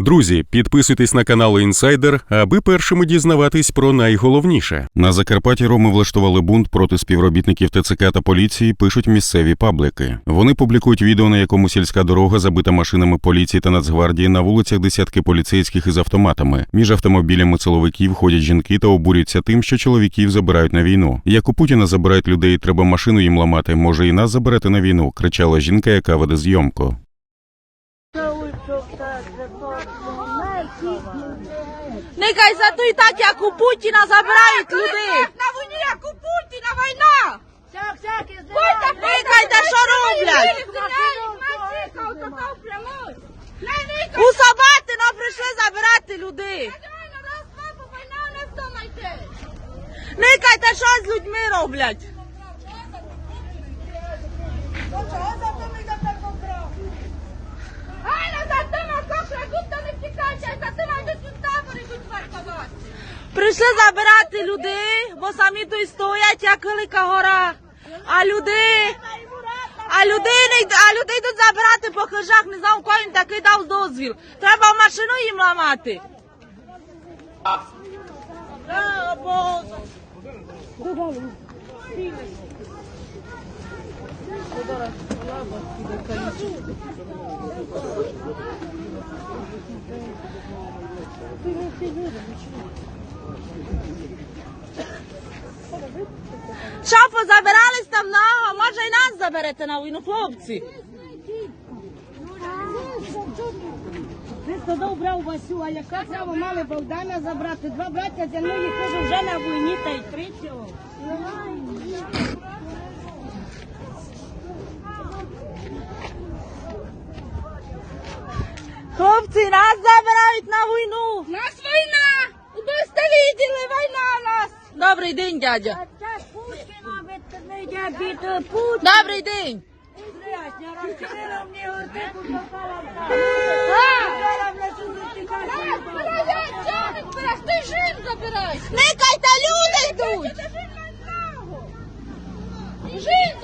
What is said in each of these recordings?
Друзі, підписуйтесь на канал Інсайдер, аби першими дізнаватись про найголовніше. На Закарпатті роми влаштували бунт проти співробітників ТЦК та поліції. Пишуть місцеві паблики. Вони публікують відео, на якому сільська дорога забита машинами поліції та Нацгвардії. На вулицях десятки поліцейських із автоматами. Між автомобілями силовиків ходять жінки та обурюються тим, що чоловіків забирають на війну. Як у Путіна забирають людей, треба машину їм ламати. Може, і нас заберете на війну. кричала жінка, яка веде зйомку. Нехай задуй так, як у Путіна забирають людей. На війні, як у Путіна, війна! Нехай та що роблять? У Сабатино прийшли забирати людей. Нехай та що з людьми роблять? Прийшли забирати людей, бо самі тут стоять, як велика гора. А люди, а людей не а людей йдуть забирати по хижах, не знав, кого він такий дав дозвіл. Треба машину їм ламати. Що, позабирались там много, може і нас заберете на війну, хлопці. Ти тоді брав Васю, а яка право мали Богдана забрати? Два браття зі мною їх кажу, вже на війні та й третього. Хлопці, нас забирають на війну. Нас війна! Виділи, війна нас! Добрий день, дядя. Це день. ви не бити Путін. Добрий день. Ти жін забирай! Нехай та люди йдуть.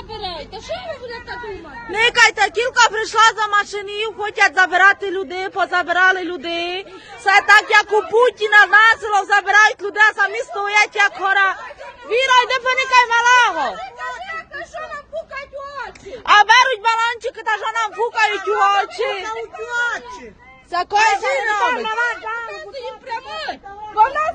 Забирай! Та що ви будете думати? Нехай та кілька прийшла за машинів, хочуть забирати людей, позабирали людей. Все так, як у Путіна насило забирають людей, а самі стоять, як гора. Віра, йди поникай малого. Що? А беруть балончики та що нам фукають у очі. Це кожен робить. Ти їм прямой! Бо в нас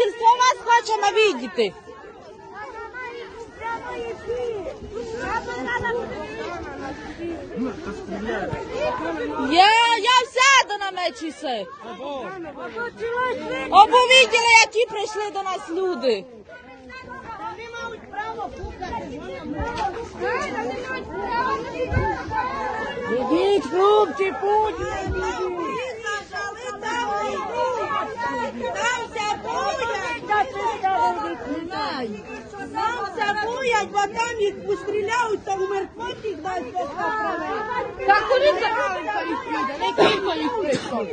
Ми вас хочемо видіти. Я, я все до намечуся. Обо виділи, які прийшли до нас люди. Ідіть, хлопці. Там боять, бо там їх постріляють, там мертвотів дасть Так коли це кілька їх піде? Не кілька їх прийшло.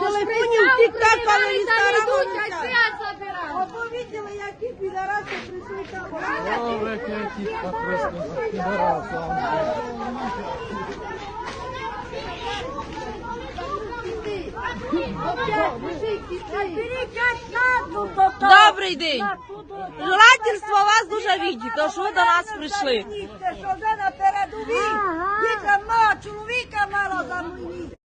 Телефонів тік-так, але і стара Оповідали, які підараси прийшли там. Добрий день. Желательство вас дуже видіти, тож ви до нас прийшли. Що вже на передовій, дітям мало, чоловіка мало за мені.